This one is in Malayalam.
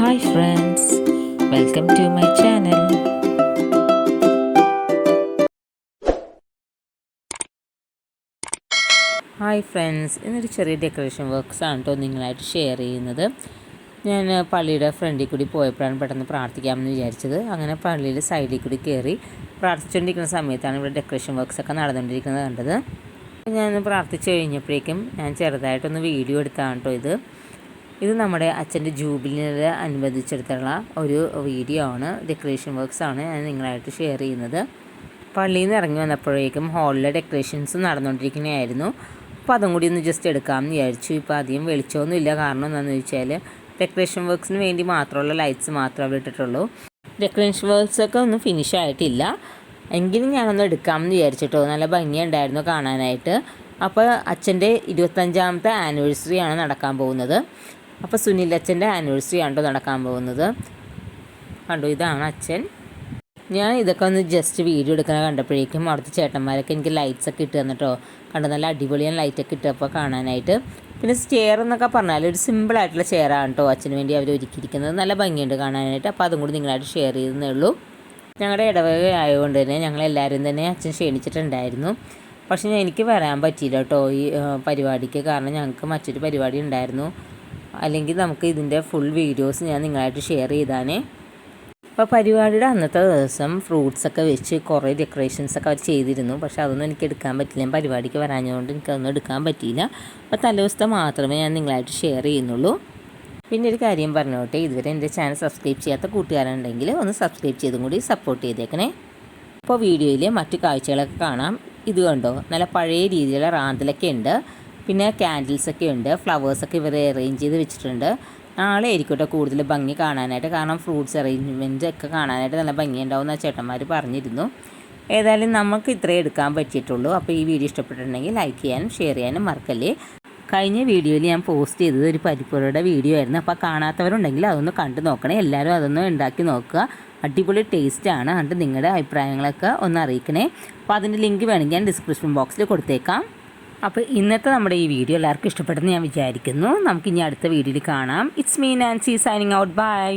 Hi friends welcome to my channel hi friends ഇന്നൊരു ചെറിയ ഡെക്കറേഷൻ വർക്ക്സ് ആണ് കേട്ടോ നിങ്ങളായിട്ട് ഷെയർ ചെയ്യുന്നത്. ഞാൻ പള്ളിയുടെ ഫ്രണ്ടിൽ കൂടി പോയപ്പോഴാണ് പെട്ടെന്ന് പ്രാർത്ഥിക്കാമെന്ന് വിചാരിച്ചത്. അങ്ങനെ പള്ളിയിൽ സൈഡിൽ കൂടി കയറി പ്രാർത്ഥിച്ചുകൊണ്ടിരിക്കുന്ന സമയത്താണ് ഇവിടെ ഡെക്കറേഷൻ വർക്ക്സ് ഒക്കെ നടന്നുകൊണ്ടിരിക്കുന്നത് കണ്ടത്. ഞാൻ പ്രാർത്ഥിച്ചു കഴിഞ്ഞപ്പോഴേക്കും ഞാൻ ചെറുതായിട്ടൊന്ന് വീഡിയോ എടുത്താണ് കേട്ടോ ഇത്. ഇത് നമ്മുടെ അച്ഛന്റെ ജൂബിലിനെ അനുബന്ധിച്ചെടുത്തുള്ള ഒരു വീഡിയോ ആണ്. ഡെക്കറേഷൻ വർക്ക്സ് ആണ് ഞാൻ നിങ്ങളായിട്ട് ഷെയർ ചെയ്യുന്നത്. പള്ളിയിൽ നിന്ന് ഇറങ്ങി വന്നപ്പോഴേക്കും ഹാളിലെ ഡെക്കറേഷൻസ് നടന്നുകൊണ്ടിരിക്കുന്നതായിരുന്നു അപ്പോൾ അതും കൂടി ഒന്ന് ജസ്റ്റ് എടുക്കാമെന്ന് വിചാരിച്ചു. ഇപ്പോൾ അധികം വെളിച്ചമൊന്നും ഇല്ല. കാരണം എന്താണെന്ന് വെച്ചാൽ ഡെക്കറേഷൻ വർക്ക്സിന് വേണ്ടി മാത്രമുള്ള ലൈറ്റ്സ് മാത്രമേ അവിടെ ഇട്ടിട്ടുള്ളൂ. ഡെക്കറേഷൻ വർക്ക്സ് ഒക്കെ ഒന്നും ഫിനിഷ് ആയിട്ടില്ല. എങ്കിലും ഞാനൊന്ന് എടുക്കാമെന്ന് വിചാരിച്ചിട്ടോ. നല്ല ഭംഗിയുണ്ടായിരുന്നു കാണാനായിട്ട്. അപ്പോൾ അച്ഛന്റെ ഇരുപത്തഞ്ചാമത്തെ ആനിവേഴ്സറി ആണ് നടക്കാൻ പോകുന്നത്. അപ്പോൾ സുനിൽ അച്ഛന്റെ ആനിവേഴ്സറി ആണ്ടോ നടക്കാൻ പോകുന്നത്. കണ്ടു ഇതാണ് അച്ഛൻ. ഞാൻ ഇതൊക്കെ ഒന്ന് ജസ്റ്റ് വീഡിയോ എടുക്കണ കണ്ടപ്പോഴേക്കും അവിടുത്തെ ചേട്ടന്മാരൊക്കെ എനിക്ക് ലൈറ്റ്സ് ഒക്കെ ഇട്ട് തന്നിട്ടോ. കണ്ടു നല്ല അടിപൊളിയാണ് ലൈറ്റൊക്കെ ഇട്ടപ്പോൾ കാണാനായിട്ട്. പിന്നെ ചെയർ എന്നൊക്കെ പറഞ്ഞാൽ ഒരു സിമ്പിളായിട്ടുള്ള ചെയറാണ് കേട്ടോ അച്ഛന് വേണ്ടി അവർ ഒരുക്കിയിരിക്കുന്നത്. നല്ല ഭംഗിയുണ്ട് കാണാനായിട്ട്. അപ്പോൾ അതും കൂടി നിങ്ങളായിട്ട് ഷെയർ ചെയ്തേ ഉള്ളൂ. ഞങ്ങളുടെ ഇടവക ആയതുകൊണ്ട് തന്നെ ഞങ്ങളെല്ലാവരും തന്നെ അച്ഛൻ ക്ഷണിച്ചിട്ടുണ്ടായിരുന്നു. പക്ഷേ എനിക്ക് വരാൻ പറ്റിയില്ല കേട്ടോ ഈ പരിപാടിക്ക്. കാരണം ഞങ്ങൾക്ക് മറ്റൊരു പരിപാടി ഉണ്ടായിരുന്നു. അല്ലെങ്കിൽ നമുക്ക് ഇതിന്റെ ഫുൾ വീഡിയോസ് ഞാൻ നിങ്ങളായിട്ട് ഷെയർ ചെയ്താനേ അപ്പോൾ പരിപാടിയുടെ അന്നത്തെ ദിവസം ഫ്രൂട്ട്സ് ഒക്കെ വെച്ച് കുറേ ഡെക്കറേഷൻസ് ഒക്കെ അവർ ചെയ്തിരുന്നു. പക്ഷേ അതൊന്നും എനിക്ക് എടുക്കാൻ പറ്റില്ല. പരിപാടിക്ക് വരാഞ്ഞതുകൊണ്ട് എനിക്കതൊന്നും എടുക്കാൻ പറ്റിയില്ല. അപ്പോൾ തലേദിവസത്തെ മാത്രമേ ഞാൻ നിങ്ങളായിട്ട് ഷെയർ ചെയ്യുന്നുള്ളൂ. പിന്നെ ഒരു കാര്യം പറഞ്ഞോട്ടെ. ഇതുവരെ എന്റെ ചാനൽ സബ്സ്ക്രൈബ് ചെയ്യാത്ത കൂട്ടുകാരുണ്ടെങ്കിൽ ഒന്ന് സബ്സ്ക്രൈബ് ചെയ്തും കൂടി സപ്പോർട്ട് ചെയ്തേക്കണേ. അപ്പോൾ വീഡിയോയിൽ മറ്റു കാഴ്ചകളൊക്കെ കാണാം. ഇത് കണ്ടോ? നല്ല പഴയ രീതിയിലുള്ള റാന്തലൊക്കെ ഉണ്ട്. പിന്നെ ക്യാൻഡിൽസൊക്കെ ഉണ്ട്. ഫ്ലവേഴ്സൊക്കെ ഇവർ അറേഞ്ച് ചെയ്ത് വെച്ചിട്ടുണ്ട്. നാളെ ആയിരിക്കട്ടെ കൂടുതൽ ഭംഗി കാണാനായിട്ട്. കാരണം ഫ്രൂട്ട്സ് അറേഞ്ച്മെന്റ് ഒക്കെ കാണാനായിട്ട് നല്ല ഭംഗിയുണ്ടാവും എന്ന് ചേട്ടന്മാർ പറഞ്ഞിരുന്നു. ഏതായാലും നമുക്ക് ഇത്രേ എടുക്കാൻ പറ്റിയിട്ടുള്ളൂ. അപ്പോൾ ഈ വീഡിയോ ഇഷ്ടപ്പെട്ടിട്ടുണ്ടെങ്കിൽ ലൈക്ക് ചെയ്യാനും ഷെയർ ചെയ്യാനും മറക്കല്ലേ? കഴിഞ്ഞ വീഡിയോയിൽ ഞാൻ പോസ്റ്റ് ചെയ്തത് ഒരു പരിപ്പുരയുടെ വീഡിയോ ആയിരുന്നു. അപ്പോൾ കാണാത്തവരുണ്ടെങ്കിൽ അതൊന്ന് കണ്ടു നോക്കണേ. എല്ലാവരും അതൊന്ന് ഉണ്ടാക്കി നോക്കുക. അടിപൊളി ടേസ്റ്റാണ് അതുകൊണ്ട് നിങ്ങളുടെ അഭിപ്രായങ്ങളൊക്കെ ഒന്ന് അറിയിക്കണേ. അപ്പോൾ അതിന്റെ ലിങ്ക് വേണമെങ്കിൽ ഞാൻ ഡിസ്ക്രിപ്ഷൻ ബോക്സിൽ കൊടുത്തേക്കാം. അപ്പോൾ ഇന്നത്തെ നമ്മുടെ ഈ വീഡിയോ എല്ലാവർക്കും ഇഷ്ടപ്പെട്ടെന്ന് ഞാൻ വിചാരിക്കുന്നു. നമുക്കിനി അടുത്ത വീഡിയോയിൽ കാണാം. It's me Nancy signing out bye